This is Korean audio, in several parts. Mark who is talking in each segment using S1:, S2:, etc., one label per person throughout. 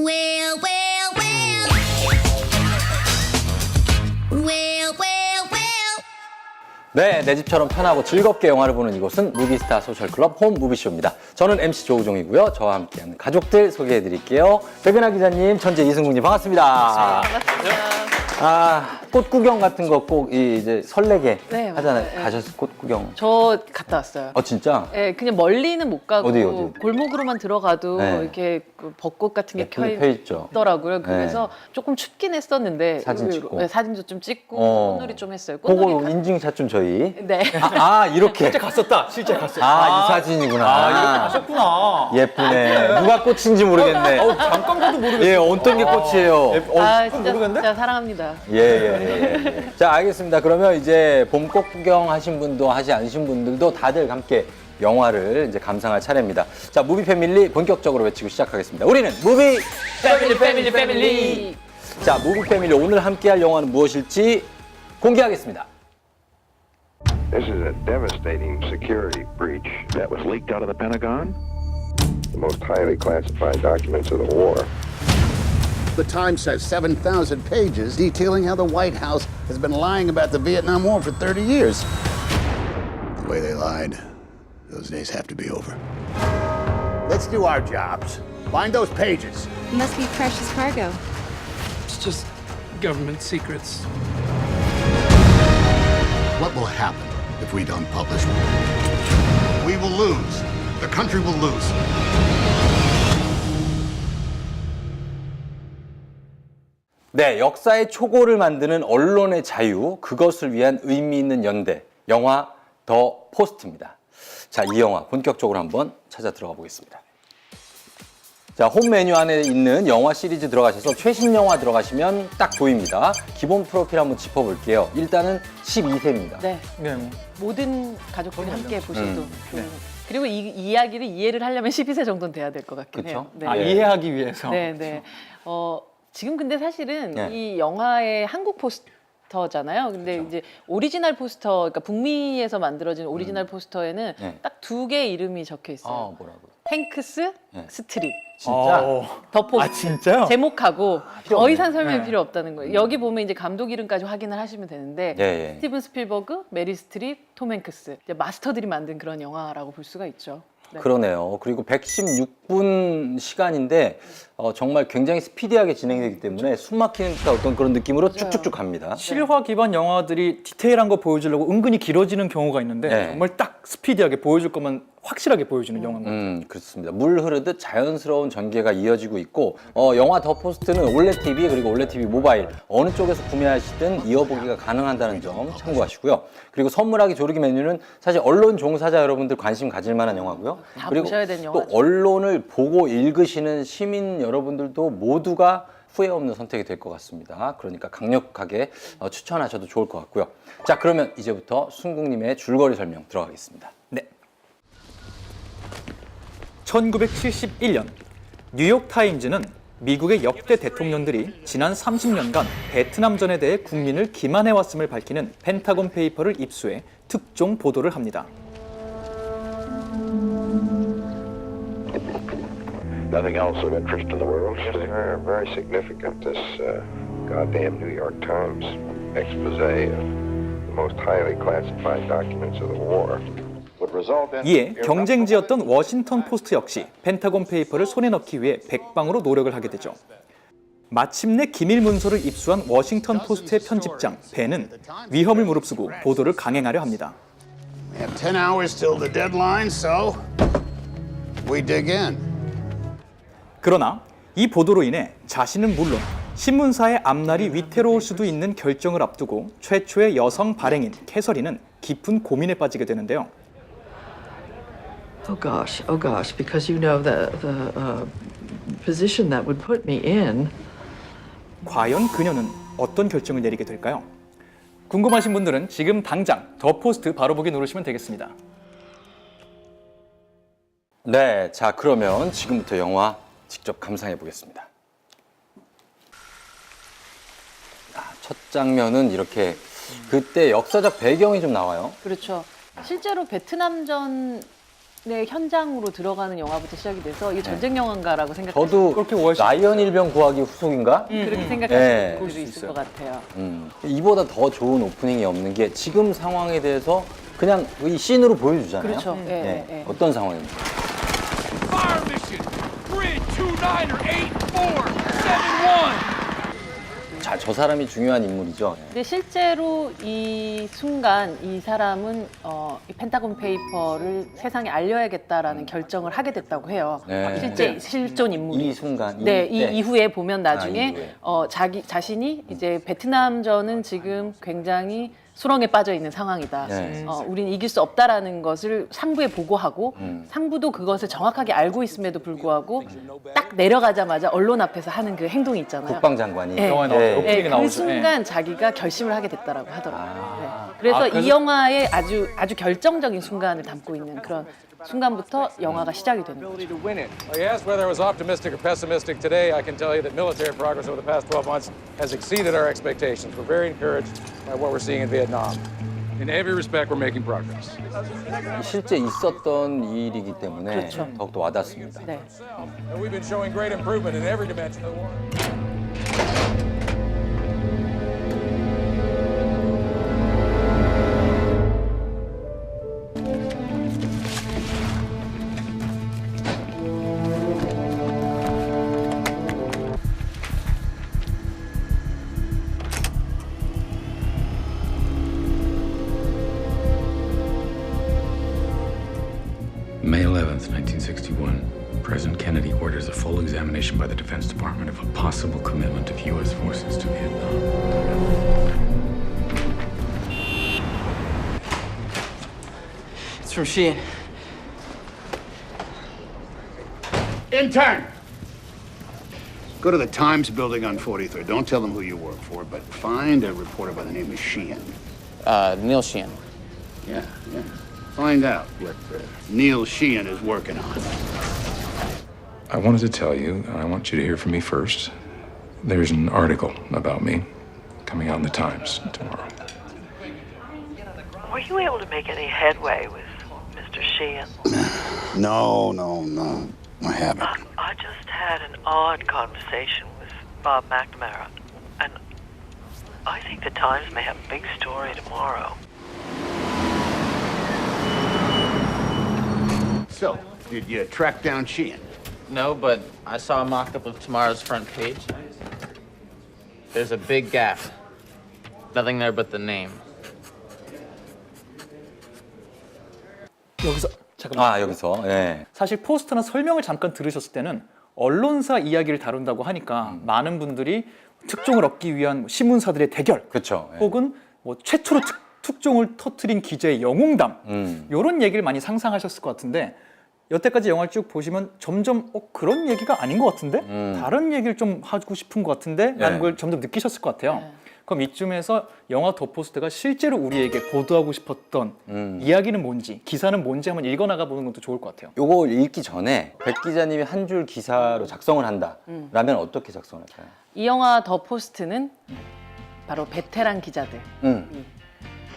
S1: Well, well, well. Well, well, well.
S2: 네, 내 집처럼 편하고 즐겁게 영화를 보는 이곳은 무비스타 소셜클럽 홈 무비쇼입니다. 저는 MC 조우종이고요. 저와 함께하는 가족들 소개해 드릴게요. 백은하 기자님, 천재 이승국님 반갑습니다. 아, 꽃 구경 같은 거 꼭 이제 설레게
S3: 네,
S2: 하잖아요.
S3: 맞아요. 네.
S2: 가셨을 꽃 구경.
S3: 저 갔다 왔어요.
S2: 어, 진짜?
S3: 예, 그냥 멀리는 못 가고
S2: 어디, 어디?
S3: 골목으로만 들어가도
S2: 네.
S3: 이렇게 그 벚꽃 같은 게
S2: 예쁘게 켜펴 있죠.
S3: 있더라고요. 그래서 조금 춥긴 했었는데
S2: 사진
S3: 의외로.
S2: 찍고.
S3: 네, 사진도 좀 찍고
S2: 어.
S3: 꽃놀이 좀 했어요.
S2: 그거
S3: 꽃놀이 가-
S2: 인증샷 좀 저희.
S3: 네.
S2: 아, 아, 이렇게.
S4: 실제 갔었다. 실제 갔어.
S2: 아, 이 사진이구나.
S4: 아, 이렇게 가셨구나.
S2: 예쁘네. 누가 꽃인지 모르겠네.
S4: 어우, 잠깐 봐도 모르겠어.
S2: 예, 어떤 게 꽃이에요?
S4: 예, 어,
S3: 아 진짜
S4: 모르겠는데?
S3: 제가 사랑합니다.
S2: 예, 예, 예, 예. 자, 알겠습니다. 그러면 이제 봄꽃 구경 하신 분도 하지 않으신 분들도 다들 함께 영화를 이제 감상할 차례입니다. 자, 무비 패밀리 본격적으로 외치고 시작하겠습니다. 우리는 무비
S4: 패밀리, 패밀리, 패밀리.
S2: 자, 무비 패밀리 오늘 함께할 영화는 무엇일지 공개하겠습니다.
S5: This is a devastating security breach that was leaked out of the Pentagon. The most highly classified documents of the war.
S6: The Times has 7,000 pages detailing how the White House has been lying about the Vietnam War for 30 years. The way they lied, those days have to be over. Let's do our jobs. Find those pages.
S7: It Must be precious cargo.
S8: It's just government secrets.
S6: What will happen if we don't publish? We will lose. The country will lose.
S2: 네, 역사의 초고를 만드는 언론의 자유, 그것을 위한 의미 있는 연대, 영화 더 포스트입니다. 자, 이 영화 본격적으로 한번 찾아 들어가 보겠습니다. 자, 홈 메뉴 안에 있는 영화 시리즈 들어가셔서 최신 영화 들어가시면 딱 보입니다. 기본 프로필 한번 짚어볼게요. 일단은 12세입니다.
S3: 네.
S4: 네, 뭐.
S3: 모든 가족들이 함께 보셔도
S2: 음,
S3: 좋은. 그리고 이, 이 이야기를 이해를 하려면 12세 정도는 돼야 될 것 같긴
S2: 그쵸?
S3: 해요. 네.
S4: 아,
S2: 예.
S4: 이해하기 위해서.
S3: 네, 네. 어, 지금 근데 사실은
S2: 네.
S3: 이 영화의 한국 포스터잖아요. 근데 이제 오리지널 포스터, 그러니까 북미에서 만들어진 오리지널 포스터에는
S2: 네.
S3: 딱 두 개의 이름이 적혀 있어요.
S2: 아, 뭐라고?
S3: 행크스,
S2: 네.
S3: 스트릿.
S2: 진짜?
S4: 어.
S3: 더 포스트.
S4: 아, 진짜요?
S3: 제목하고
S2: 필요
S3: 더
S2: 없네.
S3: 이상 설명이
S4: 네.
S3: 필요 없다는 거예요. 여기 보면 이제 감독 이름까지 확인을 하시면 되는데
S2: 예, 예.
S3: 스티븐 스필버그, 메리 스트립, 톰 행크스 이제 마스터들이 만든 그런 영화라고 볼 수가 있죠. 네.
S2: 그러네요. 그리고 116 분 시간인데 어, 정말 굉장히 스피디하게 진행되기 때문에 숨 막히는 듯한 어떤 그런 느낌으로 쭉쭉쭉 갑니다.
S4: 실화 기반 영화들이 디테일한 거 보여주려고 은근히 길어지는 경우가 있는데
S2: 네.
S4: 정말 딱 스피디하게 보여줄 것만 확실하게 보여주는 영화입니다.
S2: 음, 그렇습니다. 물 흐르듯 자연스러운 전개가 이어지고 있고 어, 영화 더 포스트는 올레 TV 그리고 올레 TV 모바일 어느 쪽에서 구매하시든 이어보기가 가능하다는 점 참고하시고요. 그리고 선물하기 조르기 메뉴는 사실 언론 종사자 여러분들 관심 가질 만한 영화고요.
S3: 다
S2: 그리고
S3: 보셔야 되는
S2: 또
S3: 영화죠.
S2: 언론을 보고 읽으시는 시민 여러분들도 모두가 후회 없는 선택이 될 것 같습니다. 그러니까 강력하게 어, 추천하셔도 좋을 것 같고요. 자, 그러면 이제부터 순국님의 줄거리 설명 들어가겠습니다.
S4: 네. 1971년 뉴욕 타임즈는 미국의 역대 대통령들이 지난 30년간 베트남전에 대해 국민을 기만해 왔음을 밝히는 펜타곤 페이퍼를 입수해 특종 보도를 합니다.
S5: Nothing else of interest in the world? Yes, they are very significant. This uh, goddamn New York Times expose of the most highly classified documents of the war would result in
S4: 이에 경쟁지였던 워싱턴 포스트 역시 펜타곤 페이퍼를 손에 넣기 위해 백방으로 노력을 하게 되죠. 마침내 기밀 문서를 입수한 워싱턴 포스트의 편집장 벤은 위험을 무릅쓰고 보도를 강행하려 합니다.
S6: We have 10 hours till the deadline, so we dig in.
S4: 그러나 이 보도로 인해 자신은 물론 신문사의 앞날이 위태로울 수도 있는 결정을 앞두고 최초의 여성 발행인 캐서린은 깊은 고민에 빠지게 되는데요.
S9: Oh gosh, oh gosh, because you know the the uh, position that would put me in.
S4: 과연 그녀는 어떤 결정을 내리게 될까요? 궁금하신 분들은 지금 당장 더 포스트 바로 보기 누르시면 되겠습니다.
S2: 네, 자 그러면 지금부터 영화 직접 감상해 보겠습니다. 아, 첫 장면은 이렇게 그때 역사적 배경이 좀 나와요.
S3: 그렇죠. 실제로 베트남전 현장으로 들어가는 영화부터 시작이 돼서 이게 전쟁 영화인가라고 생각해요.
S2: 저도
S4: 그렇게 오해하시-
S2: 라이언 일병 구하기 후속인가?
S3: 그렇게 생각하시는
S2: 네.
S3: 분들도 있을 것 같아요.
S2: 음, 이보다 더 좋은 오프닝이 없는 게 지금 상황에 대해서 그냥 이 씬으로 보여주잖아요.
S3: 그렇죠. 예,
S2: 네.
S3: 예, 예.
S2: 어떤 상황입니까?
S7: Fire mission! Grid 29er 8471!
S2: 자, 저 사람이 중요한 인물이죠.
S3: 근데 실제로 이 순간 이 사람은 어, 이 펜타곤 페이퍼를 세상에 알려야겠다라는 결정을 하게 됐다고 해요.
S2: 네.
S3: 실제 실존 인물이.
S2: 이 순간.
S3: 네, 이이
S2: 때.
S3: 이후에 보면 나중에
S2: 아, 이후에.
S3: 어, 자기 자신이 이제 베트남전은 지금 굉장히 수렁에 빠져 있는 상황이다.
S2: 네.
S3: 어, 우린 이길 수 없다라는 것을 상부에 보고하고
S2: 음.
S3: 상부도 그것을 정확하게 알고 있음에도 불구하고 딱 내려가자마자 언론 앞에서 하는 그 행동이 있잖아요.
S2: 국방장관이.
S3: 네.
S4: 영화에 나오죠.
S2: 네.
S3: 네,
S4: 나오죠.
S3: 그 순간 자기가 결심을 하게 됐다라고 하더라고요.
S2: 아.
S3: 네. 그래서,
S4: 아, 그래서-
S3: 이 영화의 아주 아주 결정적인 순간을 담고 있는 그런 순간부터 영화가 시작이 되는 거죠.
S7: to win it. Well, you asked whether I was optimistic or pessimistic today. I can tell you that military progress over the past 12 months has exceeded our expectations. We're very encouraged by what we're seeing in Vietnam. In every respect, we're making progress.
S2: 실제 있었던 일이기 때문에
S3: 그렇죠.
S2: 더욱더 와닿습니다.
S3: 네.
S7: And we've been showing great improvement in every dimension of the war.
S10: 11th, 1961. President Kennedy orders a full examination by the Defense Department of a possible commitment of U.S. forces to Vietnam.
S8: It's from Sheehan.
S6: Intern! Go to the Times building on 43rd. Don't tell them who you work for, but find a reporter by the name of Sheehan.
S8: Uh, Neil Sheehan.
S6: Yeah, yeah. Find out what uh, Neil Sheehan is working on.
S10: I wanted to tell you, and I want you to hear from me first. There's an article about me coming out in the Times tomorrow.
S11: Were you able to make any headway with Mr. Sheehan?
S6: No, no, no. I haven't.
S11: I just had an odd conversation with Bob McNamara, and I think the Times may have a big story tomorrow.
S6: So, did you track down Sheehan?
S8: No, but I saw a mock up of tomorrow's front page. There's a big gap. Nothing there but the name.
S4: 여기서 잠깐만.
S2: 아, 여기서. 예.
S4: 사실 포스터나 설명을 잠깐 들으셨을 때는 언론사 이야기를 다룬다고 하니까
S2: 음.
S4: 많은 분들이 특종을 얻기 위한 신문사들의 대결
S2: 그렇죠. 예.
S4: 혹은 뭐 최초로 특, 특종을 터트린 기자의 영웅담
S2: 음.
S4: 이런 얘기를 많이 상상하셨을 것 같은데 여태까지 영화를 쭉 보시면 점점 어, 그런 얘기가 아닌 것 같은데
S2: 음.
S4: 다른 얘기를 좀 하고 싶은 것 같은데
S2: 네.
S4: 라는 걸 점점 느끼셨을 것 같아요.
S3: 네.
S4: 그럼 이쯤에서 영화 더 포스트가 실제로 우리에게 보도하고 싶었던
S2: 음.
S4: 이야기는 뭔지 기사는 뭔지 한번 읽어나가 보는 것도 좋을 것 같아요.
S2: 요거 읽기 전에 백 기자님이 한 줄 기사로 작성을 한다.
S3: 음.
S2: 라면 어떻게 작성할까요?
S3: 이 영화 더 포스트는 바로 베테랑 기자들
S2: 음.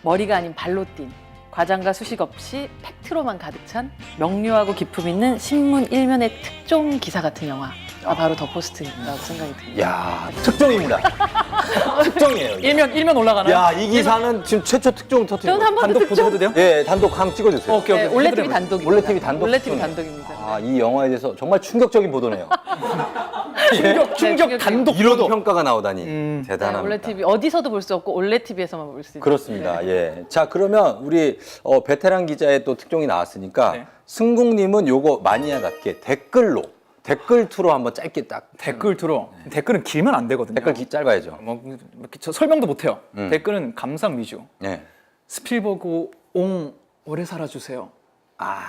S3: 머리가 아닌 발로 뛴 과장과 수식 없이 팩트로만 가득 찬 명료하고 기품 있는 신문 일면의 특종 기사 같은 영화 가 바로 더 포스트라고 생각이 듭니다.
S2: 야 특종입니다. 특종이에요. 이게.
S4: 일면 일면 올라가나요?
S2: 야, 이 기사는 지금 최초 특종 터트린
S3: 저는 한 번도
S4: 단독 보도해도 돼요?
S2: 예, 단독 한번 찍어주세요.
S4: 오케이
S3: 네,
S4: 오케이.
S3: 올레 TV
S4: 해드려요.
S3: 단독입니다.
S2: 올레 TV 단독
S3: 올레 TV
S2: 특종이에요.
S3: 단독입니다.
S2: 아, 이 영화에 대해서 정말 충격적인 보도네요.
S4: 충격 충격
S3: 네,
S4: 단독
S2: 이런
S4: 보도.
S2: 평가가 나오다니
S4: 음.
S3: 네,
S2: 대단합니다.
S3: 올레 TV 어디서도 볼 수 없고 올레 TV에서만 볼 수 있는.
S2: 그렇습니다.
S3: 네.
S2: 예. 자, 그러면 우리 어, 베테랑 기자의 또 특종이 나왔으니까
S4: 네.
S2: 승국님은 요거 마니아답게 댓글로 댓글 투로 한번 짧게 딱
S4: 댓글 들어. 댓글은 길면 안 되거든요.
S2: 댓글 기, 짧아야죠.
S4: 뭐 이렇게 저 설명도 못 해요.
S2: 음.
S4: 댓글은 감상 위주.
S2: 예.
S4: 스필버그 옹 오래 살아주세요.
S2: 아,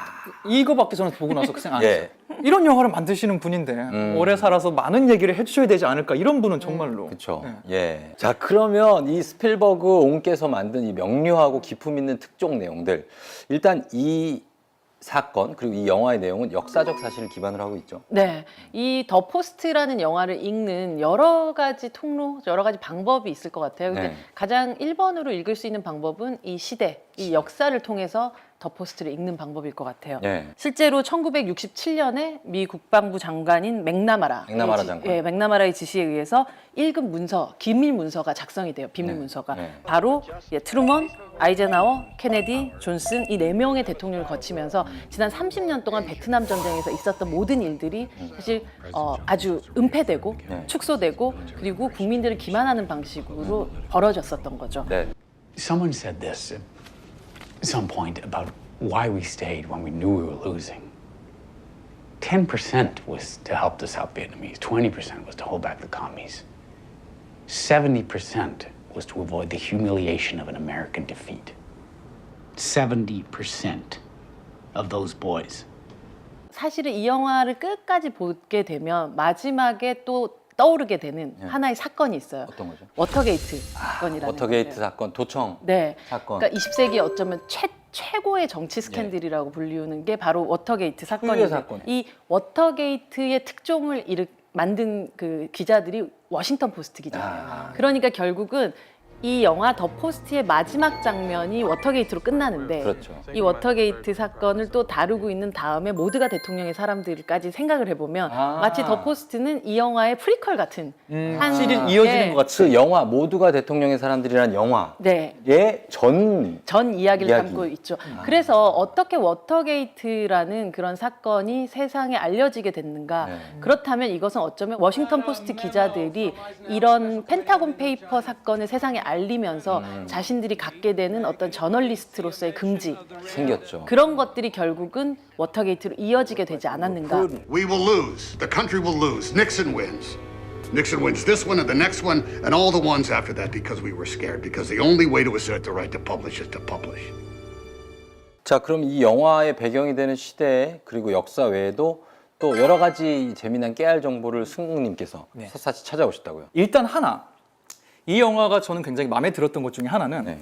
S4: 이거밖에 저는 보고 나서 그 생각 안
S2: 예.
S4: 했어요. 이런 영화를 만드시는 분인데
S2: 음.
S4: 오래 살아서 많은 얘기를 해주셔야 되지 않을까 이런 분은 정말로.
S2: 그렇죠.
S4: 네.
S2: 예. 자, 그러면 이 스필버그 옹께서 만든 이 명료하고 기품 있는 특종 내용들 일단 이 사건 그리고 이 영화의 내용은 역사적 사실을 기반으로 하고 있죠.
S3: 네, 이 더 포스트라는 영화를 읽는 여러 가지 통로, 여러 가지 방법이 있을 것 같아요. 근데
S2: 네.
S3: 가장 1번으로 읽을 수 있는 방법은 이 시대, 이 역사를 통해서 더 포스트를 읽는 방법일 것 같아요.
S2: 예.
S3: 실제로 1967년에 미 국방부 장관인 맥나마라,
S2: 맥나마라
S3: 지-
S2: 장관.
S3: 예, 맥나마라의 지시에 의해서 1급 문서, 기밀 문서가 작성이 돼요. 비밀
S2: 네,
S3: 문서가
S2: 네.
S3: 바로 예, 트루먼, 아이젠하워, 케네디, 존슨 이 네 명의 대통령을 거치면서 지난 30년 동안 베트남 전쟁에서 있었던 모든 일들이 사실 어, 아주 은폐되고
S2: 네.
S3: 축소되고 그리고 국민들을 기만하는 방식으로 벌어졌었던 거죠.
S2: 네.
S12: Someone said this some point about why we stayed when we knew we were losing. 10% was to help the South Vietnamese, 20% was to hold back the commies, 70% was to avoid the humiliation of an American defeat. 70% of those boys.
S3: 사실은 이 영화를 끝까지 보게 되면 마지막에 또 떠오르게 되는 하나의 사건이 있어요.
S2: 어떤 거죠?
S3: 워터게이트 사건이라는
S2: 워터게이트
S3: 거예요.
S2: 사건, 도청
S3: 네.
S2: 사건.
S3: 그러니까 20세기 어쩌면 최, 최고의 정치 스캔들이라고 불리우는 게 바로 워터게이트 사건인데
S2: 사건.
S3: 이 워터게이트의 특종을 일으, 만든 그 기자들이 워싱턴 포스트 기자예요.
S2: 아.
S3: 그러니까 결국은 이 영화 더 포스트의 마지막 장면이 워터게이트로 끝나는데
S2: 그렇죠.
S3: 이 워터게이트 사건을 또 다루고 있는 다음에 모두가 대통령의 사람들까지 생각을 해보면
S2: 아.
S3: 마치 더 포스트는 이 영화의 프리퀄 같은 한
S4: 시리즈
S3: 예,
S4: 이어지는 것 같이.
S2: 그 영화 모두가 대통령의 사람들이란 영화의
S3: 네.
S2: 전
S3: 전 이야기를
S2: 이야기.
S3: 담고 있죠. 그래서 어떻게 워터게이트라는 그런 사건이 세상에 알려지게 됐는가?
S2: 네.
S3: 그렇다면 이것은 어쩌면 워싱턴 포스트 기자들이 이런 펜타곤 페이퍼 사건을 세상에 알리면서
S2: 음.
S3: 자신들이 갖게 되는 어떤 저널리스트로서의 긍지
S2: 생겼죠.
S3: 그런 것들이 결국은 워터게이트로 이어지게 되지 않았는가?
S6: We will lose. The country will lose. Nixon wins. Nixon wins this one and the next one and all the ones after that because we were scared. Because the only way to assert the right to publish is to publish.
S2: 자, 그럼 이 영화의 배경이 되는 시대 그리고 역사 외에도 또 여러 가지 재미난 깨알 정보를 승국님께서
S4: 네.
S2: 샅샅이 찾아오셨다고요.
S4: 일단 하나 이 영화가 저는 굉장히 마음에 들었던 것 중에 하나는
S2: 네.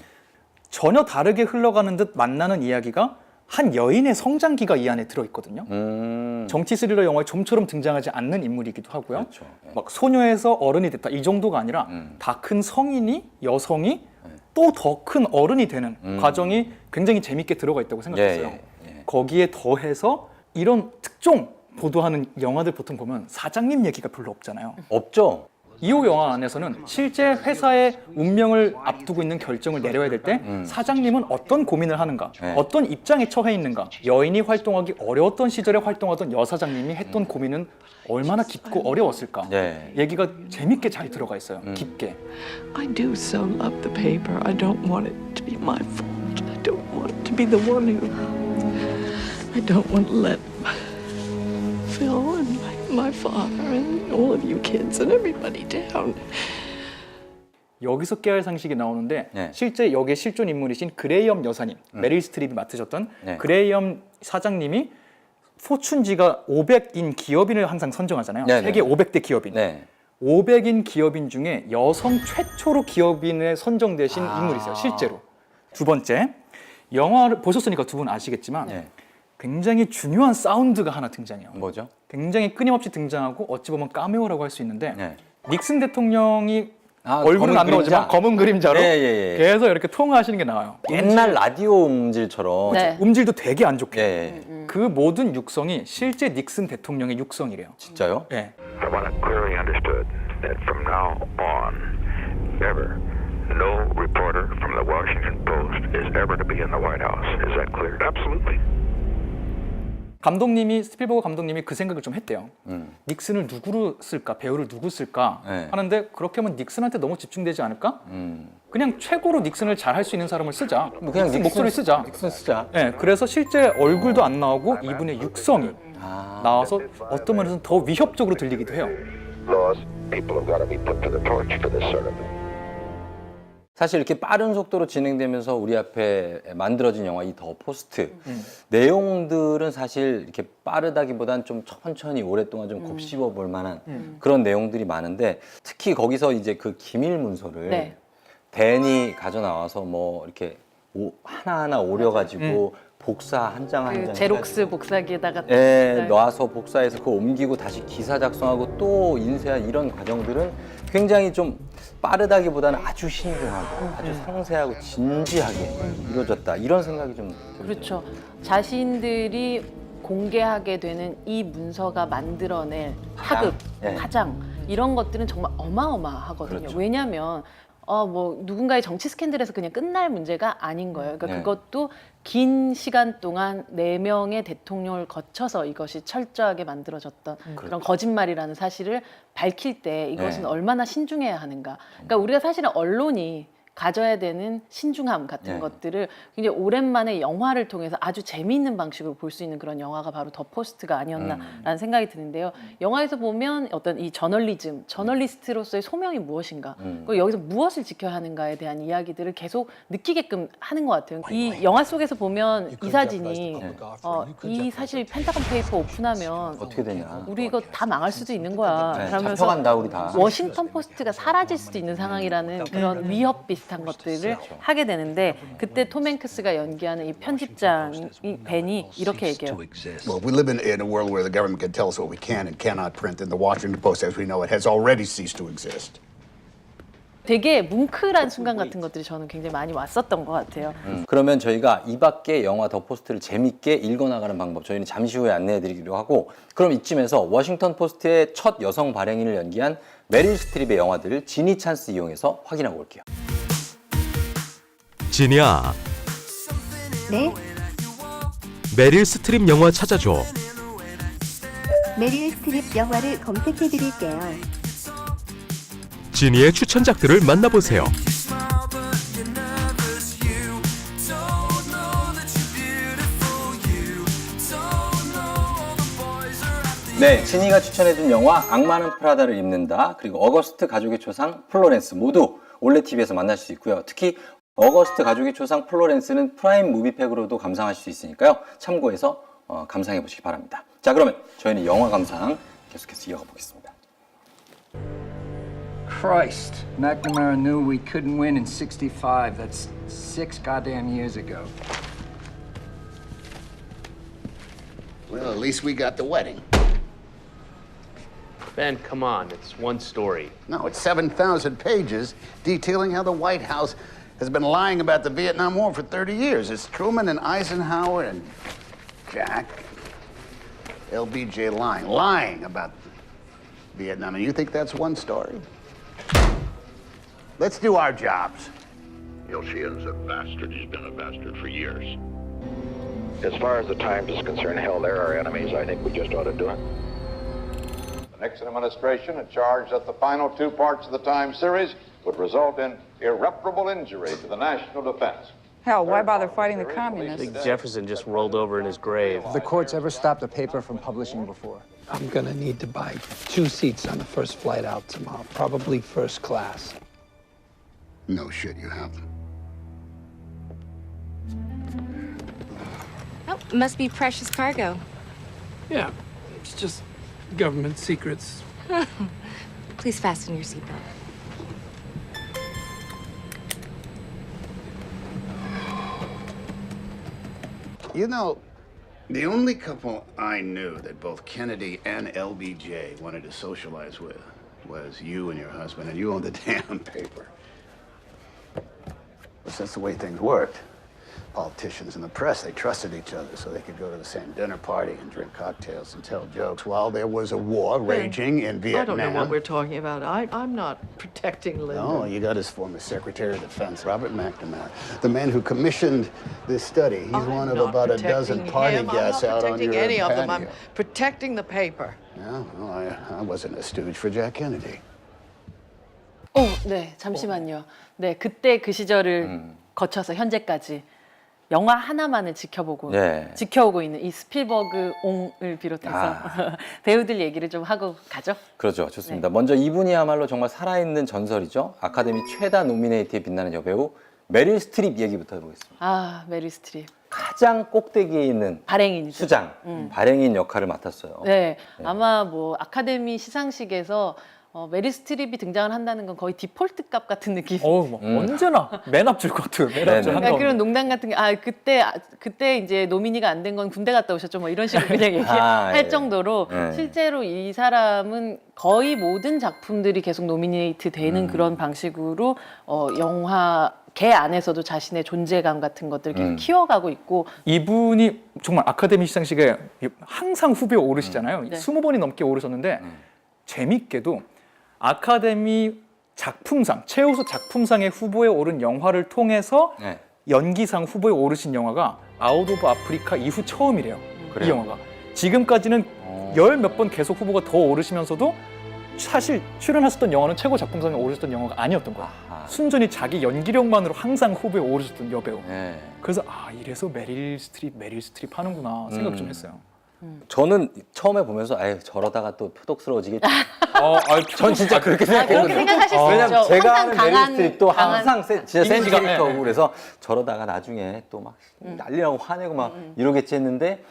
S4: 전혀 다르게 흘러가는 듯 만나는 이야기가 한 여인의 성장기가 이 안에 들어 있거든요.
S2: 음.
S4: 정치 스릴러 영화에 좀처럼 등장하지 않는 인물이기도 하고요.
S2: 그렇죠. 네.
S4: 막 소녀에서 어른이 됐다 이 정도가 아니라
S2: 음.
S4: 다큰 성인이 여성이 또더 큰 어른이 되는
S2: 음.
S4: 과정이 굉장히 재밌게 들어가 있다고 생각했어요.
S2: 예, 예.
S4: 거기에 더해서 이런 특종 보도하는 영화들 보통 보면 사장님 얘기가 별로 없잖아요.
S2: 없죠.
S4: 2호 영화 안에서는 실제 회사의 운명을 앞두고 있는 결정을 내려야 될 때 사장님은 어떤 고민을 하는가,
S2: 음. 네.
S4: 어떤 입장에 처해 있는가, 여인이 활동하기 어려웠던 시절에 활동하던 여사장님이 했던 고민은 얼마나 깊고 어려웠을까.
S2: 네.
S4: 얘기가 재밌게 잘 들어가 있어요.
S2: 음.
S4: 깊게.
S9: I do so love the paper. I don't want it to be my fault. I don't want to be the one who. I don't want to let Phil my, father and all of you kids and everybody down.
S4: 여기서 깨알 상식이 나오는데
S2: 네.
S4: 실제 여기에 실존 인물이신 그레이엄 여사님, 메릴 스트립이 맡으셨던
S2: 네.
S4: 그레이엄 사장님이 포춘지가 500인 기업인을 항상 선정하잖아요.
S2: 네, 네.
S4: 세계 500대 기업인.
S2: 네.
S4: 500인 기업인 중에 여성 최초로 기업인에 선정되신
S2: 아.
S4: 인물이세요. 실제로. 두 번째, 영화를 보셨으니까 두 분 아시겠지만
S2: 네.
S4: 굉장히 중요한 사운드가 하나 등장해요.
S2: 뭐죠?
S4: 굉장히 끊임없이 등장하고 어찌 보면 까메오라고 할 수 있는데
S2: 네.
S4: 닉슨 대통령이
S2: 아,
S4: 얼굴은
S2: 검은
S4: 안 나오지만
S2: 그림자?
S4: 검은 그림자로
S2: 예, 예, 예.
S4: 계속 이렇게 통화하시는 게 나와요.
S2: 옛날 라디오 음질처럼.
S3: 네.
S4: 음질도 되게 안 좋게.
S2: 예, 예.
S4: 그 모든 육성이 실제 닉슨 대통령의 육성이래요.
S2: 진짜요?
S4: 예.
S5: I want it clearly understood that from now on, ever, no reporter from the Washington Post is ever to be in the White House. Is that clear? Absolutely.
S4: 감독님이 스필버그 감독님이 그 생각을 좀 했대요.
S2: 음.
S4: 닉슨을 누구로 쓸까, 배우를 누구 쓸까
S2: 네.
S4: 하는데 그렇게 하면 닉슨한테 너무 집중되지 않을까?
S2: 음.
S4: 그냥 최고로 닉슨을 잘 할 수 있는 사람을 쓰자.
S2: 뭐 그냥
S4: 닉슨 목소리 쓰자.
S2: 닉슨 쓰자.
S4: 예, 그래서 실제 얼굴도 안 나오고 이분의 육성이
S2: 아.
S4: 나와서 어떤 면에서는 더 위협적으로 들리기도 해요.
S5: Laws, people have got to be put to the torch for this sort of thing.
S2: 사실 이렇게 빠른 속도로 진행되면서 우리 앞에 만들어진 영화 이 더 포스트
S4: 음.
S2: 내용들은 사실 이렇게 빠르다기보단 좀 천천히 오랫동안 좀 곱씹어 볼 만한
S4: 음.
S2: 그런 내용들이 많은데 특히 거기서 이제 그 기밀 문서를
S3: 네.
S2: 댄이 가져 나와서 뭐 이렇게 오- 하나하나 오려 가지고 복사 한 장 한 장.
S3: 그 제록스 복사기에다가
S2: 예, 놔서 복사해서 그거 옮기고 다시 기사 작성하고 또 인쇄한 이런 과정들은 굉장히 좀 빠르다기보다는 아주 신중하고 아주 상세하고 진지하게 이루어졌다 이런 생각이 좀 들어요.
S3: 그렇죠. 자신들이 공개하게 되는 이 문서가 만들어낼 하급,
S2: 예.
S3: 가장 이런 것들은 정말 어마어마하거든요.
S2: 그렇죠.
S3: 왜냐하면 어, 뭐 누군가의 정치 스캔들에서 그냥 끝날 문제가 아닌 거예요. 그러니까
S2: 네.
S3: 그것도 긴 시간 동안 네 명의 대통령을 거쳐서 이것이 철저하게 만들어졌던 그런 거짓말이라는 사실을 밝힐 때 이것은
S2: 네.
S3: 얼마나 신중해야 하는가. 그러니까 우리가 사실은 언론이 가져야 되는 신중함 같은
S2: 네.
S3: 것들을 굉장히 오랜만에 영화를 통해서 아주 재미있는 방식으로 볼 수 있는 그런 영화가 바로 더 포스트가 아니었나라는
S2: 음.
S3: 생각이 드는데요. 영화에서 보면 어떤 이 저널리즘, 저널리스트로서의 소명이 무엇인가,
S2: 음.
S3: 그리고 여기서 무엇을 지켜야 하는가에 대한 이야기들을 계속 느끼게끔 하는 것 같아요. 이 영화 속에서 보면 이 사진이 어, 이 사실 펜타곤 페이퍼 오픈하면
S2: 어떻게 되냐.
S3: 우리 이거 다 망할 수도 있는 거야.
S2: 네,
S3: 그러면서
S2: 잡혀간다 우리 다.
S3: 워싱턴 포스트가 사라질 수도 있는 상황이라는 그런 위협 비슷한 것들을 하게 되는데 그때 톰 행크스가 연기하는 이 편집장 이 벤이 이렇게 얘기해요.
S6: Well, we live in, in a world where the government can tell us what we can and cannot print, and the Washington Post, as we know it, has already ceased to exist.
S3: 되게 뭉클한 순간 같은 것들이 저는 굉장히 많이 왔었던 것 같아요.
S2: 음, 그러면 저희가 이 밖에 영화 더 포스트를 재밌게 읽어나가는 방법 저희는 잠시 후에 안내해드리기로 하고 그럼 이쯤에서 워싱턴 포스트의 첫 여성 발행인을 연기한 메릴 스트립의 영화들을 지니 찬스 이용해서 확인하고 올게요.
S13: 지니야,
S1: 네,
S13: 메릴 스트립 영화 찾아줘.
S1: 메릴 스트립 영화를 검색해 드릴게요.
S13: 지니의 추천작들을 만나보세요.
S2: 네, 지니가 추천해준 영화 악마는 프라다를 입는다 그리고 어거스트 가족의 초상 플로렌스 모두 올레 TV에서 만날 수 있고요. 특히 어거스트 가족의 초상 플로렌스는 프라임 무비팩으로도 감상하실 수 있으니까요. 참고해서 어, 감상해 보시기 바랍니다. 자, 그러면 저희는 영화 감상 계속해서 이어가 보겠습니다.
S14: Christ. McNamara knew we couldn't win in 65. That's six goddamn years ago.
S6: Well, at least we got the wedding.
S15: Ben, come on. It's one story.
S6: No, it's 7,000 pages detailing how the White House has been lying about the Vietnam War for 30 years. It's Truman and Eisenhower and Jack, LBJ lying, lying about Vietnam. And you think that's one story? Let's do our jobs.
S5: Il Sheehan's a bastard. He's been a bastard for years. As far as the Times is concerned, hell, they're our enemies. I think we just ought to do it.
S16: The Nixon administration had charged that the final two parts of the time series would result in irreparable injury to the national defense.
S17: Hell, why bother fighting the communists?
S15: I Think Jefferson just rolled over in his grave.
S14: The courts ever stopped a paper from publishing before?
S18: I'm gonna need to buy two seats on the first flight out tomorrow, probably first class.
S6: No shit, you have them.
S1: Oh, must be precious cargo.
S18: Yeah, it's just government secrets.
S1: Please fasten your seatbelt.
S6: You know, the only couple I knew that both Kennedy and LBJ wanted to socialize with was you and your husband, and you owned the damn paper. But that's the way things worked Politicians and the press, they trusted each other so they could go to the same dinner party and drink cocktails and tell jokes while there was a war raging in Vietnam.
S9: I don't know what we're talking about. I, I'm not protecting Lyndon.
S6: No, you got his former Secretary of Defense, Robert McNamara, the man who commissioned this study. He's
S9: I'm
S6: one of
S9: not
S6: about a dozen
S9: protecting
S6: party
S9: him.
S6: guests
S9: I'm not
S6: out on
S9: protecting
S6: your
S9: any of them. I'm
S6: patio.
S9: protecting the paper.
S6: Yeah, well, I, I wasn't a stooge for Jack Kennedy.
S3: 어, 네, 잠시만요. 네, 그때 그 시절을
S2: 음.
S3: 거쳐서 현재까지 영화 하나만을 지켜보고
S2: 네.
S3: 지켜오고 있는 이 스필버그 옹을 비롯해서
S2: 아.
S3: 배우들 얘기를 좀 하고 가죠.
S2: 그렇죠. 좋습니다. 먼저 이분이야말로 정말 살아있는 전설이죠. 아카데미 최다 노미네이트에 빛나는 여배우 메릴 스트립 얘기부터 해보겠습니다.
S3: 아, 메리 스트립.
S2: 가장 꼭대기에 있는
S3: 발행인이죠.
S2: 수장,
S3: 음.
S2: 발행인 역할을 맡았어요.
S3: 네, 아마 뭐 아카데미 시상식에서 어, 메릴 스트립이 등장을 한다는 건 거의 디폴트 값 같은 느낌.
S4: 어우, 뭐 언제나 맨 앞줄 거트, 맨
S2: 네네.
S4: 앞줄
S3: 그러니까
S4: 한가운데.
S3: 그런 농담 같은 게 아 그때 아, 그때 이제 노미니가 안 된 건 군대 갔다 오셨죠 뭐 이런 식으로 그냥 얘기할
S2: 아, 예.
S3: 정도로
S2: 예.
S3: 실제로 이 사람은 거의 모든 작품들이 계속 노미네이트 되는
S2: 음.
S3: 그런 방식으로 어 영화 개 안에서도 자신의 존재감 같은 것들을 계속
S2: 음.
S3: 키워가고 있고
S4: 이분이 정말 아카데미 시상식에 항상 후보에 오르시잖아요.
S3: 네.
S4: 스무 번이 넘게 오르셨는데 재밌게도 아카데미 작품상 최우수 작품상의 후보에 오른 영화를 통해서
S2: 네.
S4: 연기상 후보에 오르신 영화가 아웃 오브 아프리카 이후 처음이래요. 이
S2: 그래요?
S4: 영화가 지금까지는
S2: 어.
S4: 열몇 번 계속 후보가 더 오르시면서도 사실 출연하셨던 영화는 최고 작품상에 오르셨던 영화가 아니었던 거예요.
S2: 아하.
S4: 순전히 자기 연기력만으로 항상 후보에 오르셨던 여배우.
S2: 네.
S4: 그래서 아 이래서 메릴 스트립 메릴 스트립 하는구나 생각 좀
S2: 음.
S4: 했어요.
S2: 저는 처음에 보면서 아유 저러다가 또 표독스러워지겠지.
S4: 어, 아유,
S2: 전 진짜 그렇게 생각했거든요.
S3: 그렇게 생각하실 수
S2: 왜냐면
S3: 있죠.
S2: 제가
S3: 항상
S2: 하는
S3: 강한-
S2: 메릴 스트립도
S3: 강한-
S2: 항상 세, 진짜 센
S4: 이미지가,
S2: 캐릭터고
S4: 예, 예.
S2: 그래서 저러다가 나중에 또막
S3: 음.
S2: 난리나고 화내고 막 이러겠지 했는데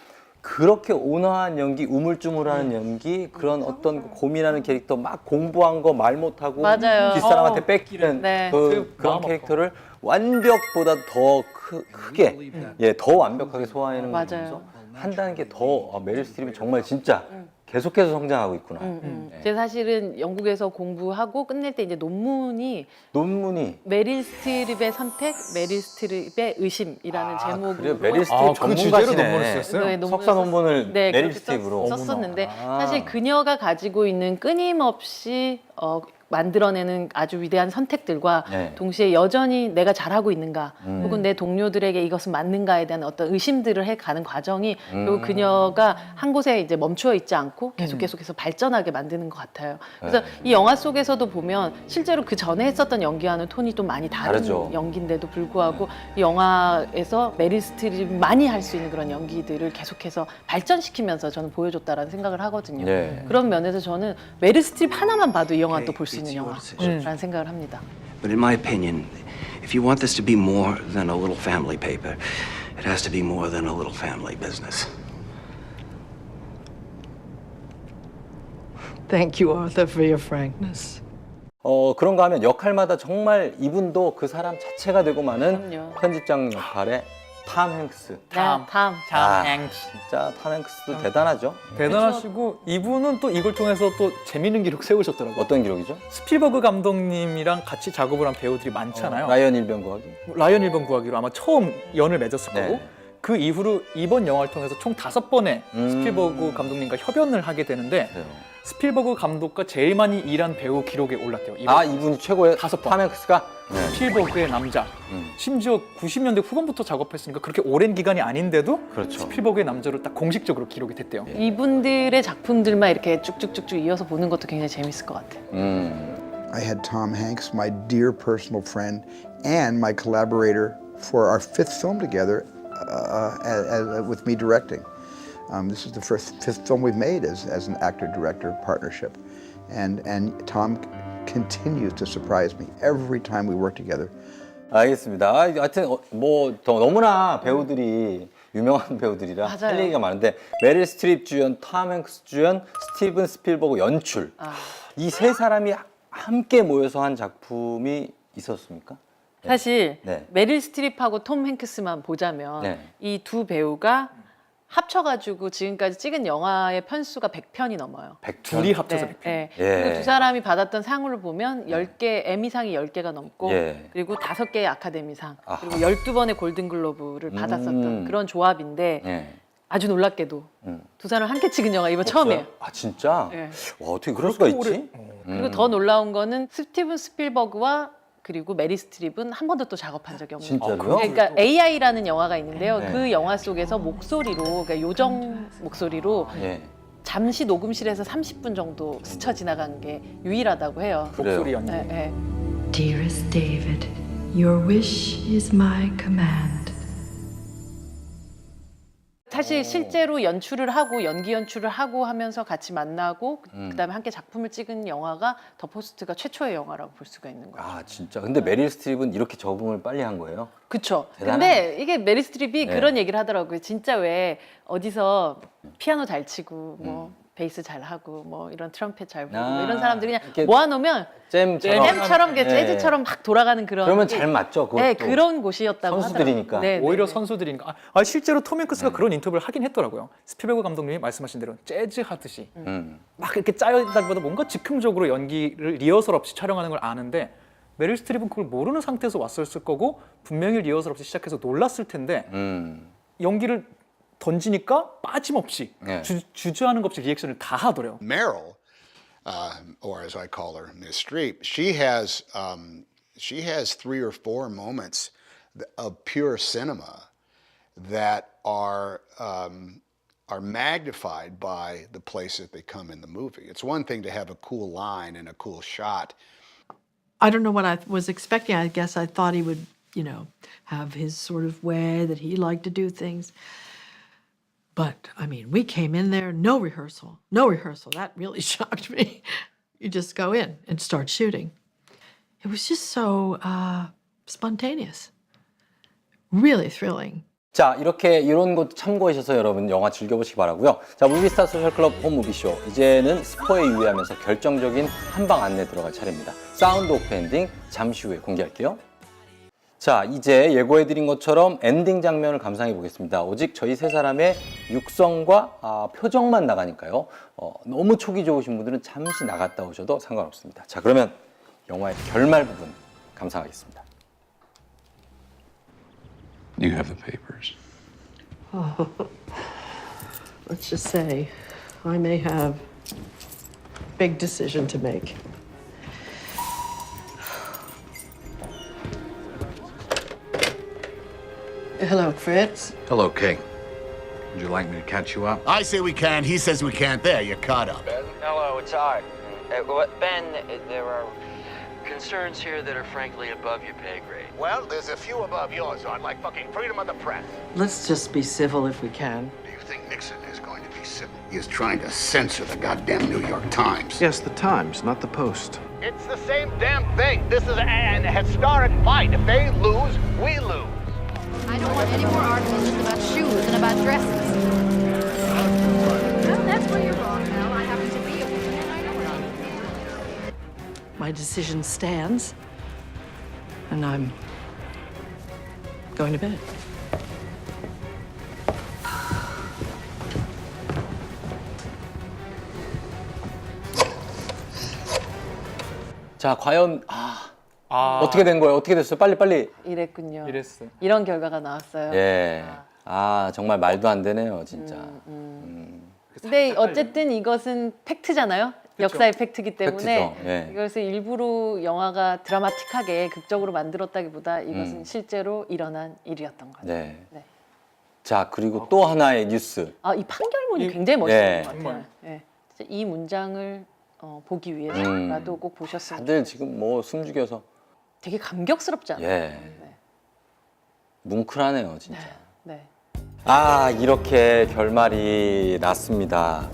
S2: 그렇게 온화한 연기, 우물쭈물하는
S3: 음.
S2: 연기, 그런 어떤 고민하는 캐릭터 막 공부한 거 말 못하고
S3: 맞아요.
S2: 뒷사람한테
S3: 어.
S2: 뺏기는
S3: 네.
S2: 그,
S4: 그
S2: 그런
S4: 마음
S2: 캐릭터를 완벽보다 더 크, 크게 예, 더 완벽하게 소화해내는 거
S3: 맞아요.
S2: 보면서 한다는 게더 메릴 스트립이 정말 진짜 계속해서 성장하고 있구나.
S3: 음, 음.
S2: 네.
S3: 제가 사실은 영국에서 공부하고 끝낼 때 이제 논문이
S2: 논문이
S3: 메릴 스트립의 선택, 메릴 스트립의 의심이라는 제목으로
S2: 그래요? 메릴 스트립
S4: 아, 그 주제로
S2: 전문가시네.
S4: 논문을 쓰셨어요?
S3: 네, 논문을
S2: 석사
S3: 썼-
S2: 논문을
S3: 네,
S2: 메릴
S3: 그렇게
S2: 스트립으로
S3: 썼, 썼었는데
S2: 아.
S3: 사실 그녀가 가지고 있는 끊임없이 어, 만들어내는 아주 위대한 선택들과
S2: 네.
S3: 동시에 여전히 내가 잘하고 있는가
S2: 음.
S3: 혹은 내 동료들에게 이것은 맞는가에 대한 어떤 의심들을 해가는 과정이
S2: 음.
S3: 그녀가 한 곳에 이제 멈추어 있지 않고 계속 계속해서 발전하게 만드는 것 같아요. 그래서
S2: 네.
S3: 이 영화 속에서도 보면 실제로 그 전에 했었던 연기와는 톤이 좀 많이 다른
S2: 다르죠.
S3: 연기인데도 불구하고 이 영화에서 메릴 스트립이 많이 할 수 있는 그런 연기들을 계속해서 발전시키면서 저는 보여줬다라는 생각을 하거든요.
S2: 네.
S3: 그런 면에서 저는 메릴 스트립 하나만 봐도 이 영화 는 또 볼 수 있는
S2: 음.
S3: 영화라는 생각을 합니다.
S19: But in my opinion, if you want this to be more than a little family paper, it has to be more than a little family business.
S9: Thank you, Arthur, for your frankness.
S2: 어 그런가 하면 역할마다 정말 이분도 그 사람 자체가 되고 많은
S3: 그럼요.
S2: 편집장 역할의 탐 행스.
S3: 다음, 다음.
S2: 아, 진짜 탐 행스도 대단하죠.
S4: 대단하시고 이분은 또 이걸 통해서 또 재밌는 기록 세우셨더라고요.
S2: 어떤 기록이죠?
S4: 스필버그 감독님이랑 같이 작업을 한 배우들이 많잖아요.
S2: 라이언 일병 구하기.
S4: 라이언 일번 구하기로 아마 처음 연을 맺었을
S2: 네.
S4: 거고 그 이후로 이번 영화를 통해서 총 다섯 번의
S2: 음.
S4: 스필버그 감독님과 협연을 하게 되는데
S2: 그래요.
S4: 스필버그 감독과 제일 많이 일한 배우 기록에 올랐대요. 이번
S2: 아 이분이 최고의
S4: 다섯 번.
S2: 탐 행스가. 네.
S4: 스필버그의 남자.
S2: 음.
S4: 심지어 90년대 후반부터 작업했으니까 그렇게 오랜 기간이 아닌데도
S2: 그렇죠.
S4: 스필버그의 남자로 딱 공식적으로 기록이 됐대요.
S3: 이분들의 작품들만 이렇게 쭉쭉쭉쭉 이어서 보는 것도 굉장히 재밌을 것 같아요.
S2: 음.
S6: I had Tom Hanks, my dear personal friend, and my collaborator for our fifth film together, uh, as, as, with me directing. Um, this is the first fifth film we've made as, as an actor-director partnership, and and Tom continues to surprise me every time we work together.
S2: 알겠습니다. 아, 하여튼 어, 뭐 더 너무나 배우들이 유명한 배우들이라 할
S3: 맞아요.
S2: 얘기가 많은데 메릴 스트립 주연, 톰 행스 주연, 스티븐 스필버그 연출
S3: 아.
S2: 이 세 사람이 함께 모여서 한 작품이 있었습니까?
S3: 사실
S2: 네.
S3: 메릴 스트립하고 톰 행크스만 보자면
S2: 네.
S3: 이 두 배우가 합쳐가지고 지금까지 찍은 영화의 편수가 100편이 넘어요.
S2: 백투
S4: 둘이 합쳐서
S3: 네,
S4: 100편.
S3: 네.
S2: 예.
S3: 그리고 두 사람이 받았던 상을 보면 10개, 에미상이 10개가 넘고
S2: 예.
S3: 그리고 5개의 아카데미상
S2: 아하.
S3: 그리고 12번의 골든글로브를 받았었던
S2: 음.
S3: 그런 조합인데
S2: 예.
S3: 아주 놀랍게도
S2: 음.
S3: 두 사람 함께 찍은 영화 이번 처음이에요.
S2: 아 진짜?
S3: 예.
S2: 와 어떻게 그럴 수가 있지?
S3: 그리고
S2: 음.
S3: 더 놀라운 거는 스티븐 스필버그와 그리고 메리 스트립은 한 번도 또 작업한 적이 없는 거예요.
S2: 진짜로요?
S3: 그러니까 AI라는 영화가 있는데요.
S2: 네.
S3: 그 영화 속에서 목소리로 그러니까 요정 목소리로
S2: 예.
S3: 잠시 녹음실에서 30분 정도 스쳐 지나간 게 유일하다고 해요.
S2: 그래요.
S4: 목소리 연기.
S3: 네, 네.
S9: Dearest David, your wish is my command.
S3: 사실 실제로 연출을 하고 연기 연출을 하고 하면서 같이 만나고
S2: 음.
S3: 그다음에 함께 작품을 찍은 영화가 더 포스트가 최초의 영화라고 볼 수가 있는 거예요.
S2: 아 진짜. 근데 메릴 스트립은 이렇게 적응을 빨리 한 거예요?
S3: 그쵸.
S2: 대단하네.
S3: 근데 이게 메리 스트립이
S2: 네.
S3: 그런 얘기를 하더라고요. 진짜 왜 어디서 피아노 잘 치고 뭐
S2: 음.
S3: 베이스 잘 하고 뭐 이런 트럼펫 잘 부르고
S2: 아,
S3: 뭐 이런 사람들이
S2: 이렇게
S3: 그냥 모아놓으면
S2: 잼처럼.
S3: 잼처럼 이렇게
S2: 네.
S3: 재즈처럼 막 돌아가는 그런
S2: 그러면
S3: 게-
S2: 잘 맞죠, 그것도.
S3: 네 그런 곳이었다고
S2: 선수들이니까.
S3: 하더라고요. 네, 네,
S4: 오히려
S3: 네.
S4: 선수들이니까. 아, 아, 실제로 톰 행크스가
S2: 네.
S4: 그런 인터뷰를 하긴 했더라고요. 스피버그 감독님이 말씀하신 대로 재즈 하듯이
S2: 음.
S4: 막 이렇게 짜여다기보다 뭔가 즉흥적으로 연기를 리허설 없이 촬영하는 걸 아는데 메릴 스트립은 그걸 모르는 상태에서 왔었을 거고 분명히 리허설 없이 시작해서 놀랐을 텐데
S2: 음.
S4: 연기를 던지니까 빠짐없이
S2: 네.
S4: 주, 주저하는 것 없이 리액션을 다 하더래요.
S6: Meryl, uh, or as I call her, Miss Streep, she has um, she has three or four moments th- of pure cinema that are um, are magnified by the place that they come in the movie. It's one thing to have a cool line and a cool shot.
S9: I don't know what I was expecting. I guess I thought he would, you know, have his sort of way that he liked to do things. But I mean, we came in there, no rehearsal, no rehearsal. That really shocked me. You just go in and start shooting. It was just so uh, spontaneous, really thrilling.
S2: 자, 이렇게 이런 것 참고하셔서 여러분 영화 즐겨보시기 바라고요. 자, 무비스타 소셜클럽 홈 무비쇼. 이제는 스포에 유의하면서 결정적인 한방 안내 들어갈 차례입니다. 사운드 오프 엔딩 잠시 후에 공개할게요. 자, 이제 예고해드린 것처럼 엔딩 장면을 감상해 보겠습니다. 오직 저희 세 사람의 육성과 아, 표정만 나가니까요. 어, 너무 촉이 좋으신 분들은 잠시 나갔다 오셔도 상관없습니다. 자, 그러면 영화의 결말 부분 감상하겠습니다.
S10: You have the papers.
S9: Oh, let's just say I may have big decision to make. Hello, Fritz.
S10: Hello, King. Would you like me to catch you up?
S6: I say we can. He says we can't. There, you're caught up.
S20: Ben, Hello, it's Art. Uh, ben, uh, there are concerns here that are frankly above your pay grade.
S6: Well, there's a few above yours, Art, like fucking freedom of the press.
S9: Let's just be civil if we can.
S6: Do you think Nixon is going to be civil? He is trying to censor the goddamn New York Times.
S21: Yes, the Times, not the Post.
S6: It's the same damn thing. This is an historic fight. If they lose, we lose.
S22: I don't want any more articles about shoes and about dresses. Well, that's where you're wrong, Mel. I happen to be a woman and I know it.
S9: My decision stands, and I'm going to bed.
S2: 자, 과연 아,
S4: 아,
S2: 어떻게 된 거예요? 어떻게 됐어요? 빨리 빨리.
S3: 이랬군요.
S4: 이랬어.
S3: 이런 결과가 나왔어요.
S2: 예. 아, 정말 말도 안 되네요, 진짜.
S3: 근데 어쨌든 이것은 팩트잖아요. 역사의 팩트기 때문에
S2: 팩트죠. 예.
S3: 이것을 일부러 영화가 드라마틱하게 극적으로 만들었다기보다 이것은
S2: 음.
S3: 실제로 일어난 일이었던 거죠.
S2: 네.
S3: 네.
S2: 자, 그리고 또 하나의 뉴스.
S3: 아, 이 판결문이
S4: 이-
S3: 굉장히 멋있는
S2: 예.
S3: 것 같아요.
S4: 정말.
S3: 예. 진짜 이 문장을 어, 보기 위해서라도
S2: 음.
S3: 꼭 보셨으면
S2: 다들 지금 뭐 숨죽여서
S3: 되게 감격스럽지 않아요?
S2: 예.
S3: 네.
S2: 뭉클하네요, 진짜.
S3: 네.
S2: 아, 이렇게 결말이 났습니다.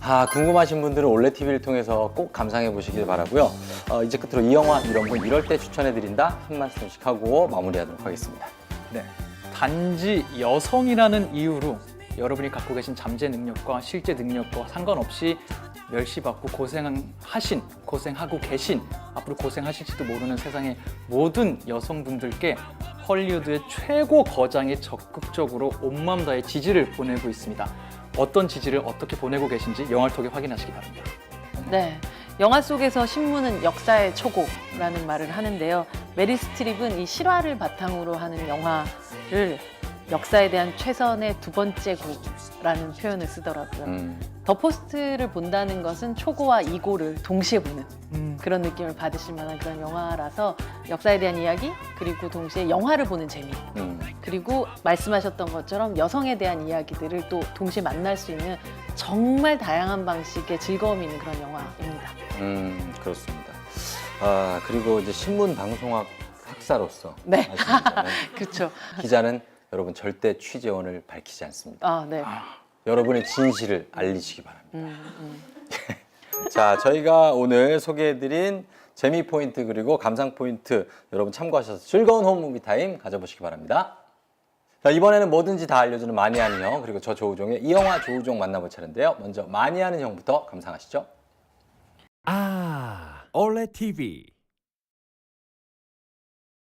S2: 아, 궁금하신 분들은 올레 TV를 통해서 꼭 감상해 보시길 바라고요. 어, 이제 끝으로 이 영화 이런 분 이럴 때 추천해 드린다 한 말씀씩 하고 마무리하도록 하겠습니다.
S4: 네. 단지 여성이라는 이유로 여러분이 갖고 계신 잠재 능력과 실제 능력과 상관없이 멸시받고 고생하신, 고생하고 계신, 앞으로 고생하실지도 모르는 세상의 모든 여성분들께 헐리우드의 최고 거장이 적극적으로 온마음 다해 지지를 보내고 있습니다. 어떤 지지를 어떻게 보내고 계신지 영화를 통해 확인하시기 바랍니다.
S3: 네. 영화 속에서 신문은 역사의 초고라는 말을 하는데요. 메리 스트립은 이 실화를 바탕으로 하는 영화를 역사에 대한 최선의 두 번째 곡이라는 표현을 쓰더라고요.
S2: 음,
S3: 더 포스트를 본다는 것은 초고와 이고를 동시에 보는 그런 느낌을 받으실 만한 그런 영화라서 역사에 대한 이야기 그리고 동시에 영화를 보는 재미
S2: 음.
S3: 그리고 말씀하셨던 것처럼 여성에 대한 이야기들을 또 동시에 만날 수 있는 정말 다양한 방식의 즐거움이 있는 그런 영화입니다.
S2: 음, 그렇습니다. 아, 그리고 이제 신문 방송학 학사로서
S3: 네. 그렇죠.
S2: 기자는 여러분 절대 취재원을 밝히지 않습니다.
S3: 아, 네.
S2: 여러분의 진실을 알리시기 바랍니다.
S3: 음, 음.
S2: 자, 저희가 오늘 소개해드린 재미 포인트 그리고 감상 포인트 여러분 참고하셔서 즐거운 홈무비 타임 가져보시기 바랍니다. 자, 이번에는 뭐든지 다 알려주는 많이 하는 형 그리고 저 조우종의 이 영화 조우종 만나볼 차례인데요. 먼저 많이 하는 형부터 감상하시죠.
S19: 아, 올레 TV.